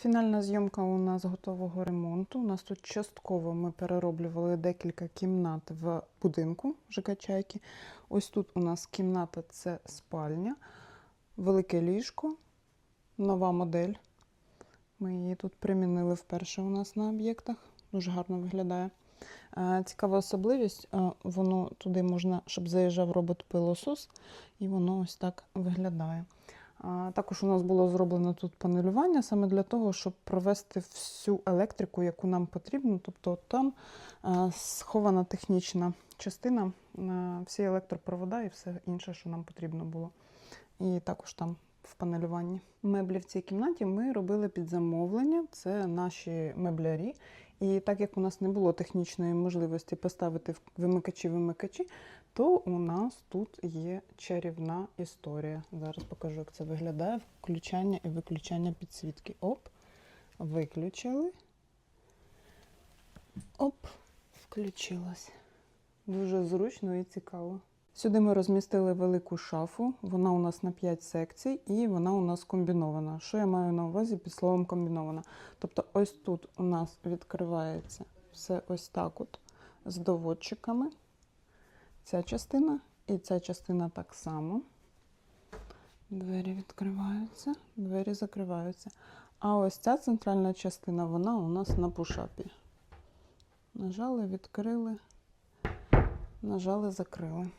Фінальна зйомка у нас готового ремонту. У нас тут частково ми перероблювали декілька кімнат в будинку ЖК Чайки. Ось тут у нас кімната це спальня, велике ліжко, нова модель. Ми її тут примінили вперше у нас на об'єктах. Дуже гарно виглядає. Цікава особливість, воно туди можна, щоб заїжджав робот-пилосос, і воно ось так виглядає. Також у нас було зроблено тут панелювання саме для того, щоб провести всю електрику, яку нам потрібно. Тобто там е, схована технічна частина, е, всі електропровода і все інше, що нам потрібно було. І також там в панелюванні. Меблі в цій кімнаті ми робили під замовлення. Це наші меблярі. І так як у нас не було технічної можливості поставити вимикачі-вимикачі, то у нас тут є чарівна історія. Зараз покажу, як це виглядає. Включання і виключання підсвітки. Оп, виключили. Оп, включилось. Дуже зручно і цікаво. Сюди ми розмістили велику шафу. Вона у нас на 5 секцій і вона у нас комбінована. Що я маю на увазі під словом комбінована? Тобто, ось тут у нас відкривається все ось так от з доводчиками. Ця частина і ця частина так само. Двері відкриваються, двері закриваються. А ось ця центральна частина, вона у нас на пушапі. Нажали, відкрили, нажали, закрили.